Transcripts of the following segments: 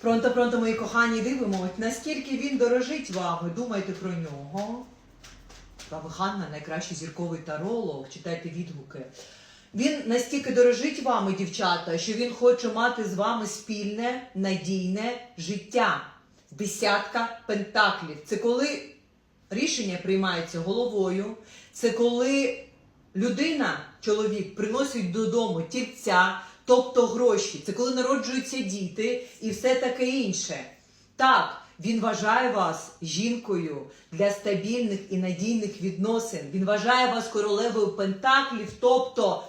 Пронто, пронто, мої кохані, дивимось, наскільки він дорожить вами. Думайте про нього. Баба Ханна, найкращий зірковий таролог, читайте відгуки. Він настільки дорожить вами, дівчата, що він хоче мати з вами спільне надійне життя. Десятка пентаклів. Це коли рішення приймається головою, це коли людина, чоловік, приносить додому тільця, тобто гроші. Це коли народжуються діти і все таке інше. Так, він вважає вас жінкою для стабільних і надійних відносин. Він вважає вас королевою пентаклів, тобто.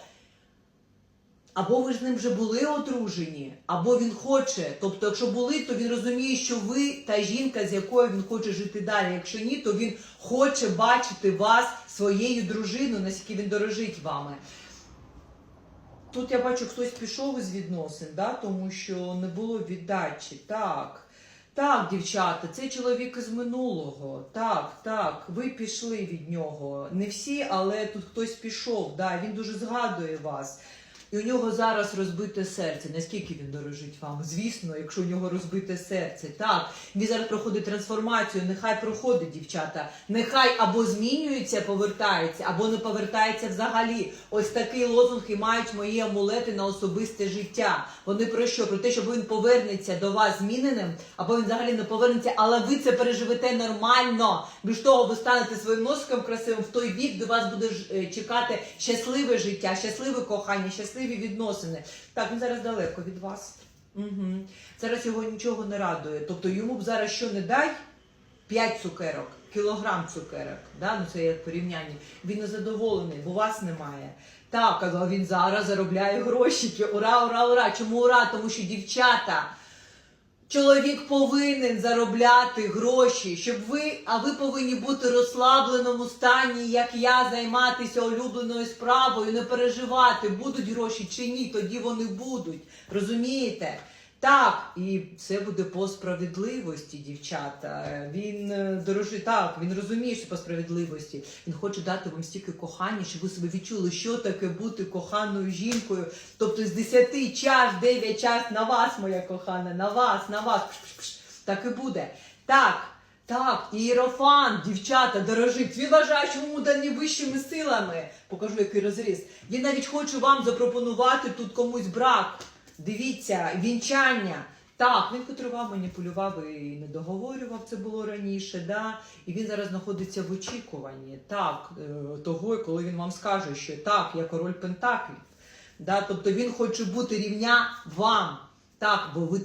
Або ви з ним вже були одружені, або він хоче. Тобто, якщо були, то він розуміє, що ви та жінка, з якою він хоче жити далі. Якщо ні, то він хоче бачити вас своєю дружиною, наскільки він дорожить вами. Тут я бачу, хтось пішов із відносин, да? тому що не було віддачі. Так. Так, дівчата, це чоловік із минулого. Так, так, ви пішли від нього. Не всі, але тут хтось пішов. Да, він дуже згадує вас. І у нього зараз розбите серце. Наскільки він дорожить вам? Звісно, якщо у нього розбите серце. Так, він зараз проходить трансформацію. Нехай проходить, дівчата. Нехай або змінюється, повертається, або не повертається взагалі. Ось такий лозунг і мають мої амулети на особисте життя. Вони про що? Про те, щоб він повернеться до вас зміненим, або він взагалі не повернеться, але ви це переживете нормально. Більш того, ви станете своїм носиком красивим в той бік, де вас буде е, чекати щасливе життя, щасливе кохання, щасливі відносини. Так, він зараз далеко від вас. Угу. Зараз його нічого не радує. Тобто йому б зараз що не дай 5 цукерок, кілограм цукерок. Да? Ну це як порівняння. Він не задоволений, бо вас немає. Так, але він зараз заробляє гроші. Ура, ура, ура! Чому ура? Тому що дівчата. Чоловік повинен заробляти гроші, щоб ви, а ви повинні бути в розслабленому стані, як я, займатися улюбленою справою, не переживати, будуть гроші чи ні, тоді вони будуть. Розумієте? Так, і це буде по справедливості, дівчата. Він е, дорожить так, він розуміє, що по справедливості. Він хоче дати вам стільки кохання, щоб ви себе відчули, що таке бути коханою жінкою. Тобто з 10 час, 9 час на вас, моя кохана, на вас, на вас. Пш-пш-пш. Так і буде. Так. Так, іерофан, дівчата, дорожить. Він вважає, що йому дані вищими силами. Покажу, який розріз. Він навіть хоче вам запропонувати тут комусь брак. Дивіться, вінчання. Так, він котрував, маніпулював і не договорював, це було раніше, да? і він зараз знаходиться в очікуванні. Так, е, того, коли він вам скаже, що так, я король Пентаклів. Да? Тобто він хоче бути рівня вам. Так, бо ви